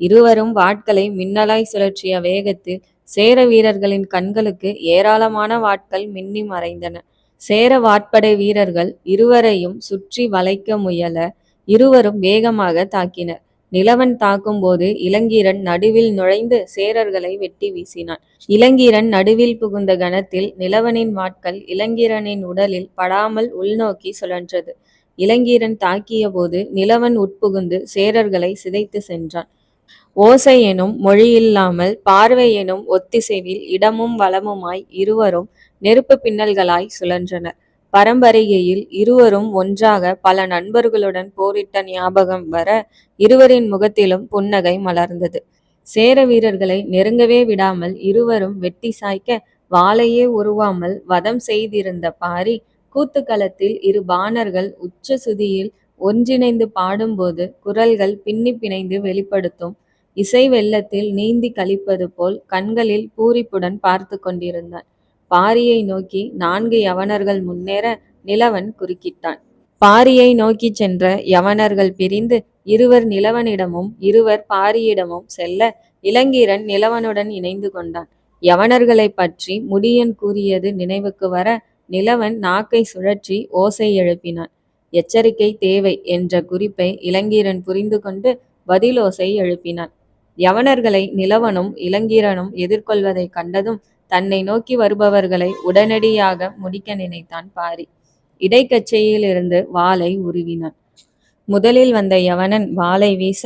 இருவரும் வாட்களை மின்னலாய் சுழற்றிய வேகத்தில் சேர வீரர்களின் கண்களுக்கு ஏராளமான வாட்கள் மின்னி மறைந்தன. சேர வாட்படை வீரர்கள் இருவரையும் சுற்றி வளைக்க முயல இருவரும் வேகமாக தாக்கினர். நிலவன் தாக்கும்போது இளங்கீரன் நடுவில் நுழைந்து சேரர்களை வெட்டி வீசினான். இளங்கீரன் நடுவில் புகுந்த கணத்தில் நிலவனின் வாட்கள் இளங்கீரனின் உடலில் படாமல் உள்நோக்கி சுழன்றது. இளங்கீரன் தாக்கிய போது நிலவன் உட்புகுந்து சேரர்களை சிதைத்து சென்றான். ஓசை எனும் மொழியில்லாமல் பார்வை எனும் ஒத்திசைவில் இடமும் வலமுமாய் இருவரும் நெருப்பு பின்னல்களாய் சுழன்றனர். பரம்பரையில் இருவரும் ஒன்றாக பல நண்பர்களுடன் போரிட்ட ஞாபகம் வர இருவரின் முகத்திலும் புன்னகை மலர்ந்தது. சேர வீரர்களை நெருங்கவே விடாமல் இருவரும் வெட்டி சாய்க்க வாளையே உருவாமல் வதம் செய்திருந்த பாரி கூத்துக்களத்தில் இரு பாணர்கள் உச்ச சுதியில் ஒன்றிணைந்து பாடும்போது குரல்கள் பின்னி பிணைந்து வெளிப்படுத்தும். இசை வெள்ளத்தில் நீந்தி கழிப்பது போல் கண்களில் பூரிப்புடன் பார்த்து கொண்டிருந்தான். பாரியை நோக்கி நான்கு யவனர்கள் முன்னேற நிலவன் குறுக்கிட்டான். பாரியை நோக்கி சென்ற யவனர்கள் பிரிந்து இருவர் நிலவனிடமும் இருவர் பாரியிடமும் செல்ல இளங்கீரன் நிலவனுடன் இணைந்து கொண்டான். யவனர்களை பற்றி முடியன் கூறியது நினைவுக்கு வர நிலவன் நாக்கை சுழற்றி ஓசை எழுப்பினான். எச்சரிக்கை தேவை என்ற குறிப்பை இளங்கீரன் புரிந்து கொண்டு பதிலோசை எழுப்பினான். யவனர்களை நிலவனும் இளங்கீரனும் எதிர்கொள்வதைக் கண்டதும் தன்னை நோக்கி வருபவர்களை உடனடியாக முடிக்க நினைத்தான் பாரி. இடைக்கச்சையிலிருந்து வாளை உருவினான். முதலில் வந்த யவனன் வாளை வீச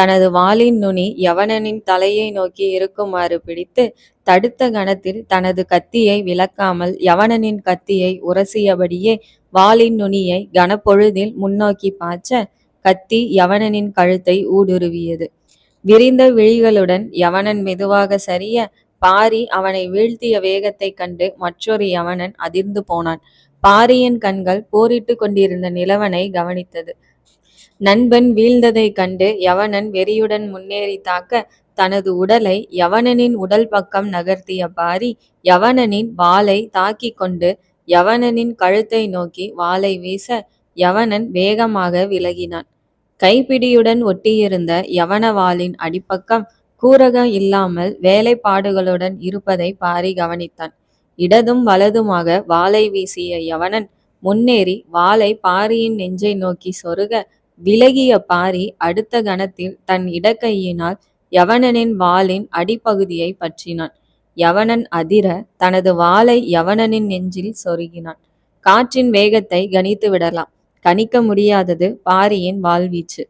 தனது வாளின் நுனி யவனனின் தலையை நோக்கி இருக்குமாறு பிடித்து தடுத்த கணத்தில் தனது கத்தியை விளக்காமல் யவனனின் கத்தியை உரசியபடியே வாளின் நுனியை கனப்பொழுதில் முன்னோக்கி பாய்ச்ச கத்தி யவனனின் கழுத்தை ஊடுருவியது. விரிந்த விழிகளுடன் யவனன் மெதுவாக சரிய பாரி அவனை வீழ்த்திய வேகத்தைக் கண்டு மற்றொரு யவனன் அதிர்ந்து போனான். பாரியின் கண்கள் போரிட்டு கொண்டிருந்த நிலவனை கவனித்தது. நண்பன் வீழ்ந்ததைக் கண்டு யவனன் வெறியுடன் முன்னேறி தாக்க தனது உடலை யவனனின் உடல் பக்கம் நகர்த்திய பாரி யவனனின் வாளை தாக்கி கொண்டு யவனனின் கழுத்தை நோக்கி வாளை வீச யவனன் வேகமாக விலகினான். கைப்பிடியுடன் ஒட்டியிருந்த யவனவாளின் அடிப்பக்கம் கூரகம் இல்லாமல் வேலைப்பாடுகளுடன் இருப்பதை பாரி கவனித்தான். இடதும் வலதுமாக வாளை வீசிய யவனன் முன்னேறி வாளை பாரியின் நெஞ்சை நோக்கி சொருக விலகிய பாரி அடுத்த கணத்தில் தன் இடக்கையினால் யவனனின் வாளின் அடிப்பகுதியை பற்றினான். யவனன் அதிர தனது வாளை யவனனின் நெஞ்சில் சொருகினான். காற்றின் வேகத்தை கணித்து விடலாம் கணிக்க முடியாதது பாரியின் வாழ்வீச்சு